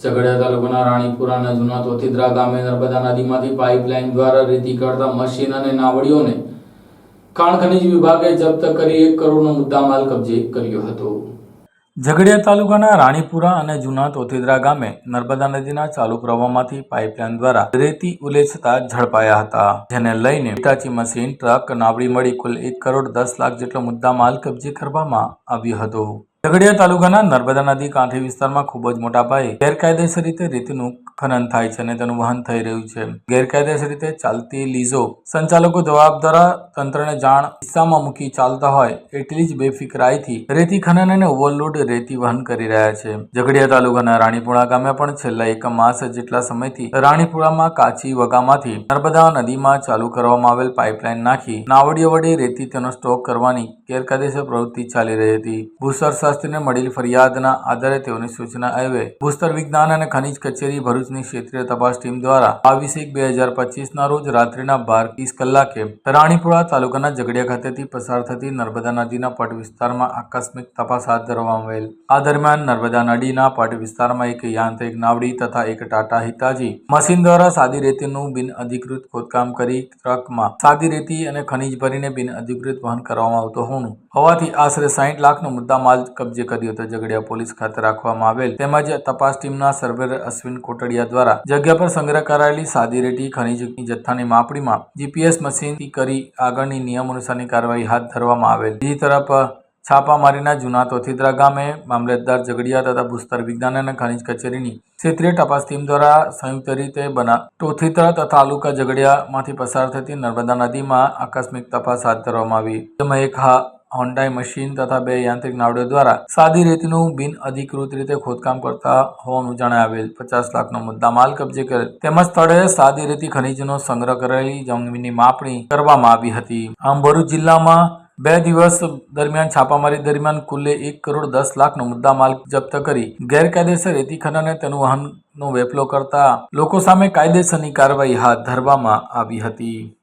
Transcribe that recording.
ઝઘડિયા તાલુકાના રાણીપુરાના જૂના તોથીદ્રા ગામે નર્મદા નદીમાંથી પાઇપલાઇન દ્વારા રેતી કાઢતા મશીન અને નાવડીઓને ખાણ ખનીજ વિભાગે જપ્ત કરી એક કરોડનો મુદ્દામાલ કબજે કર્યો હતો. ઝઘડિયા તાલુકાના રાણીપુરા અને જૂના તોથીદ્રા ગામે નર્મદા નદીના ચાલુ પ્રવાહમાંથી પાઇપલાઇન દ્વારા રેતી ઉલેચતા ઝડપાયા હતા. જેને લઈને ઇટાચી મશીન, ટ્રક, નાવડી મળી કુલ એક કરોડ દસ લાખ જેટલો મુદ્દા માલ કબજે કરવામાં આવ્યો હતો. ઝઘડિયા તાલુકાના નર્મદા નદી કાંઠી વિસ્તારમાં ખૂબ જ મોટા પાયે ગેરકાયદેસર રીતે રેતીનું ખનન થાય છે અને તેનું વહન થઈ રહ્યું છે. ગેરકાયદેસર રીતે ચાલતી લીઝો સંચાલકો દ્વારા તંત્રને જાણ કિસ્સામાં મૂકી ચાલતા હોય એટલી જ બેફિકરાઈથી રેતી ખનન અને ઓવરલોડ રેતી વહન કરી રહ્યા છે. ઝઘડિયા તાલુકાના રાણીપુરા ગામે પણ છેલ્લા એક માસ જેટલા સમયથી રાણીપુરામાં કાચી વગામાંથી નર્મદા નદીમાં ચાલુ કરવામાં આવેલ પાઇપલાઇન નાખી નાવડીઓ વડે રેતી તેનો સ્ટોક કરવાની ગેરકાયદેસર પ્રવૃત્તિ ચાલી રહી હતી. ભૂસ્તર શાસ્ત્રીને મળેલી ફરિયાદના આધારે તેઓની સૂચના આવ્યે ભૂસ્તર વિજ્ઞાન અને ખનિજ કચેરી ભરૂચની ક્ષેત્રીય તપાસ ટીમ દ્વારા બાવીસ એક બે હજાર પચીસના રોજ રાત્રિના બાર ત્રીસ કલાકે રાણીપુરા તાલુકાના ઝઘડિયા ખાતેથી પસાર થતી નર્મદા નદીના પટ વિસ્તારમાં આકસ્મિક તપાસ હાથ ધરવામાં આવેલ. આ દરમિયાન નર્મદા નદીના પટ વિસ્તારમાં એક યાંત્રિક નાવડી તથા એક ટાટા હિતાજી મશીન દ્વારા સાદી રેતીનું બિન અધિકૃત ખોદકામ કરી ટ્રકમાં સાદી રેતી અને ખનીજ ભરીને બિન અધિકૃત વહન કરવામાં આવતો હોવાનું હોવાથી આશરે સાહીઠ લાખનો મુદ્દા માલ કબજે કર્યો હતો. ઝઘડિયા પોલીસ ખાતે રાખવામાં આવેલ તેમજ તપાસ ટીમના સર્વેર અશ્વિન કોટડિયા દ્વારા જગ્યા પર સંગ્રહ કરાયેલી સાદી રેતી ખનીજની જથ્થાની માપણીમાં જીપીએસ મશીનથી કરી આગળની નિયમ અનુસારની કાર્યવાહી હાથ ધરવામાં આવેલ. બીજી તરફ, છાપામારીના જૂના તોથીદરા ગામે મામલતદાર ઝઘડિયા તથા ભૂસ્તર વિજ્ઞાન અને ખનિજ કચેરીની ક્ષેત્રીય તપાસ ટીમ દ્વારા સંયુક્ત રીતે બના તોથીદ્રા તથા તાલુકા ઝઘડિયામાંથી પસાર થતી નર્મદા નદીમાં આકસ્મિક તપાસ હાથ ધરવામાં આવી. જેમાં એક હા હોન્ડાઈ મશીન તથા બે યાંત્રિક નાવડીઓ દ્વારા સાદી રેતીનું બિન અધિકૃત રીતે ખોદકામ કરતા હોવાનું જણાવેલ. પચાસ લાખનો મુદ્દા માલ કબજે કરેલ તેમજ સ્થળે સાદી રેતી ખનીજનો સંગ્રહ કરેલી જમીનની માપણી કરવામાં આવી હતી. આમ ભરૂચ જિલ્લામાં બે દિવસ દરમિયાન છાપામારી દરમિયાન કુલે એક કરોડ દસ લાખનો મુદ્દા માલ જપ્ત કરી ગેરકાયદેસર રેતી ખનન તેનું વાહનનો વેપલો કરતા લોકો સામે કાયદેસરની કાર્યવાહી હાથ ધરવામાં આવી હતી.